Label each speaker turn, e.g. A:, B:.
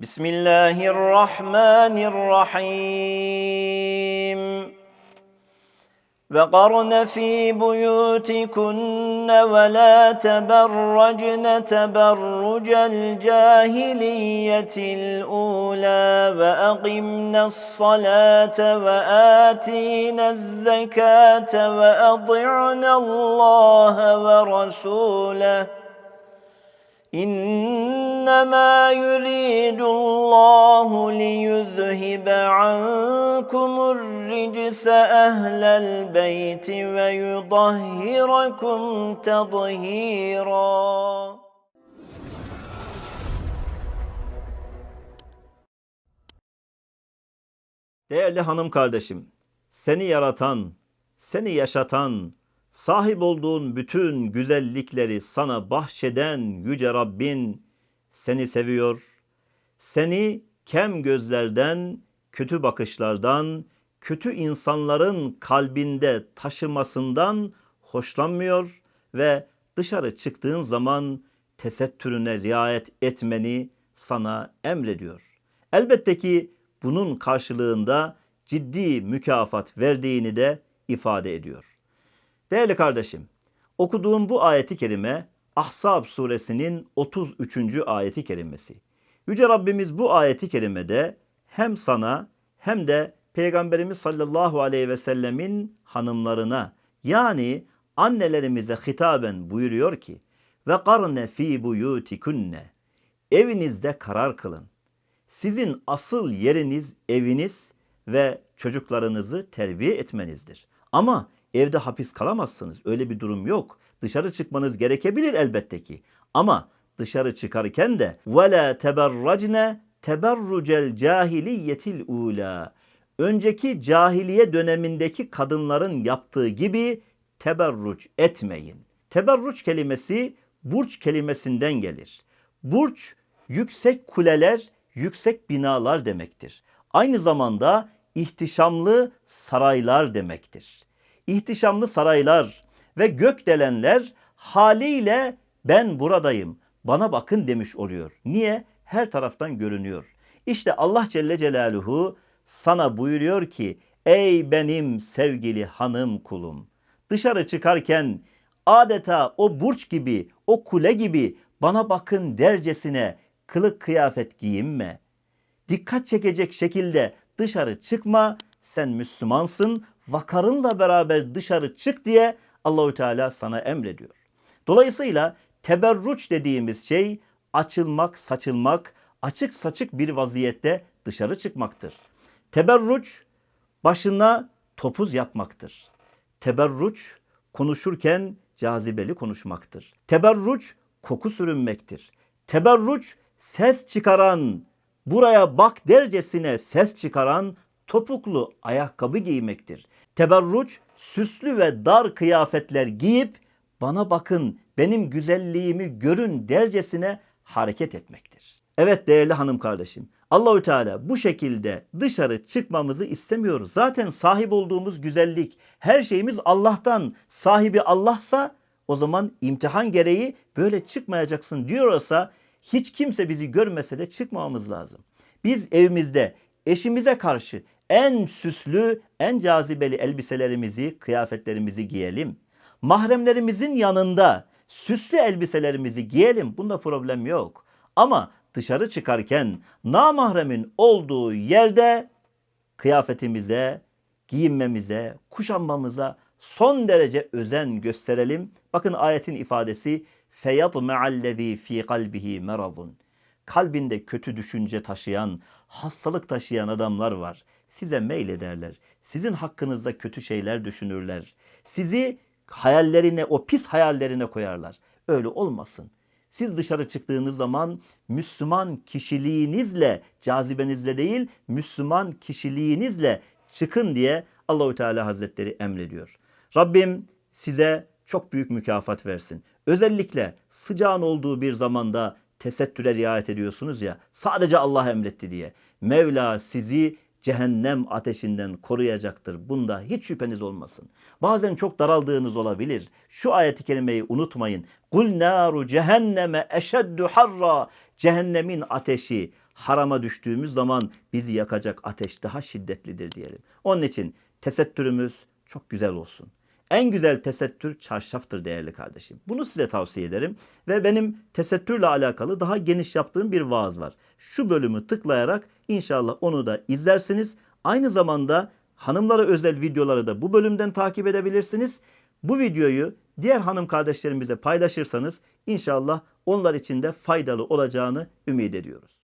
A: بسم الله الرحمن الرحيم وقرن في بيوتكن ولا تبرجن تبرج الجاهلية الأولى وأقمنا الصلاة وآتينا الزكاة وأطعنا الله ورسوله. إنما يريد الله ليذهب عنكم الرجس أهل البيت ويطهركم تطهيرا
B: Değerli hanım kardeşim, seni yaratan, seni yaşatan, sahip olduğun bütün güzellikleri sana bahşeden yüce Rabbin seni seviyor. Seni kem gözlerden, kötü bakışlardan, kötü insanların kalbinde taşımasından hoşlanmıyor ve dışarı çıktığın zaman tesettürüne riayet etmeni sana emrediyor. Elbette ki bunun karşılığında ciddi mükafat verdiğini de ifade ediyor. Değerli kardeşim, okuduğum bu ayeti kerime Ahzab suresinin 33. ayeti kerimesi. Yüce Rabbimiz bu ayeti kerimede hem sana hem de Peygamberimiz sallallahu aleyhi ve sellemin hanımlarına yani annelerimize hitaben buyuruyor ki ve karne fi buyutikunne evinizde karar kılın. Sizin asıl yeriniz eviniz ve çocuklarınızı terbiye etmenizdir. Ama evde hapis kalamazsınız. Öyle bir durum yok. Dışarı çıkmanız gerekebilir elbette ki. Ama dışarı çıkarken de وَلَا تَبَرَّجْنَ teberrucel cahiliyetil ula. Önceki cahiliye dönemindeki kadınların yaptığı gibi teberruç etmeyin. Teberruç kelimesi burç kelimesinden gelir. Burç yüksek kuleler, yüksek binalar demektir. Aynı zamanda ihtişamlı saraylar demektir. İhtişamlı saraylar ve gökdelenler haliyle ben buradayım, bana bakın demiş oluyor. Niye? Her taraftan görünüyor. İşte Allah Celle Celaluhu sana buyuruyor ki ey benim sevgili hanım kulum dışarı çıkarken adeta o burç gibi, o kule gibi bana bakın dercesine kılık kıyafet giyinme. Dikkat çekecek şekilde dışarı çıkma. Sen Müslümansın. Vakarınla beraber dışarı çık diye Allahü Teala sana emrediyor. Dolayısıyla teberruç dediğimiz şey açılmak, saçılmak, açık saçık bir vaziyette dışarı çıkmaktır. Teberruç başına topuz yapmaktır. Teberruç konuşurken cazibeli konuşmaktır. Teberruç koku sürünmektir. Teberruç ses çıkaran, buraya bak dercesine ses çıkaran topuklu ayakkabı giymektir. Teberruç süslü ve dar kıyafetler giyip bana bakın benim güzelliğimi görün dercesine hareket etmektir. Evet değerli hanım kardeşim Allahü Teala bu şekilde dışarı çıkmamızı istemiyoruz. Zaten sahip olduğumuz güzellik, her şeyimiz Allah'tan. Sahibi Allah'sa o zaman imtihan gereği böyle çıkmayacaksın diyorsa hiç kimse bizi görmese de çıkmamamız lazım. Biz evimizde eşimize karşı en süslü, en cazibeli elbiselerimizi, kıyafetlerimizi giyelim. Mahremlerimizin yanında süslü elbiselerimizi giyelim. Bunda problem yok. Ama dışarı çıkarken namahremin olduğu yerde kıyafetimize, giyinmemize, kuşanmamıza son derece özen gösterelim. Bakın ayetin ifadesi feyatme'allezî fî kalbihi meradun. Kalbinde kötü düşünce taşıyan, hastalık taşıyan adamlar var. Size meylederler. Sizin hakkınızda kötü şeyler düşünürler. Sizi hayallerine, o pis hayallerine koyarlar. Öyle olmasın. Siz dışarı çıktığınız zaman Müslüman kişiliğinizle, cazibenizle değil, Müslüman kişiliğinizle çıkın diye Allahü Teala Hazretleri emrediyor. Rabbim size çok büyük mükafat versin. Özellikle sıcağın olduğu bir zamanda tesettüre riayet ediyorsunuz ya, sadece Allah emretti diye. Mevla sizi cehennem ateşinden koruyacaktır. Bunda hiç şüpheniz olmasın. Bazen çok daraldığınız olabilir. Şu ayeti kerimeyi unutmayın. Kul naru cehenneme eşeddu harra. Cehennemin ateşi harama düştüğümüz zaman bizi yakacak ateş daha şiddetlidir diyelim. Onun için tesettürümüz çok güzel olsun. En güzel tesettür çarşaftır değerli kardeşim. Bunu size tavsiye ederim. Ve benim tesettürle alakalı daha geniş yaptığım bir vaaz var. Şu bölümü tıklayarak inşallah onu da izlersiniz. Aynı zamanda hanımlara özel videoları da bu bölümden takip edebilirsiniz. Bu videoyu diğer hanım kardeşlerimize paylaşırsanız inşallah onlar için de faydalı olacağını ümit ediyoruz.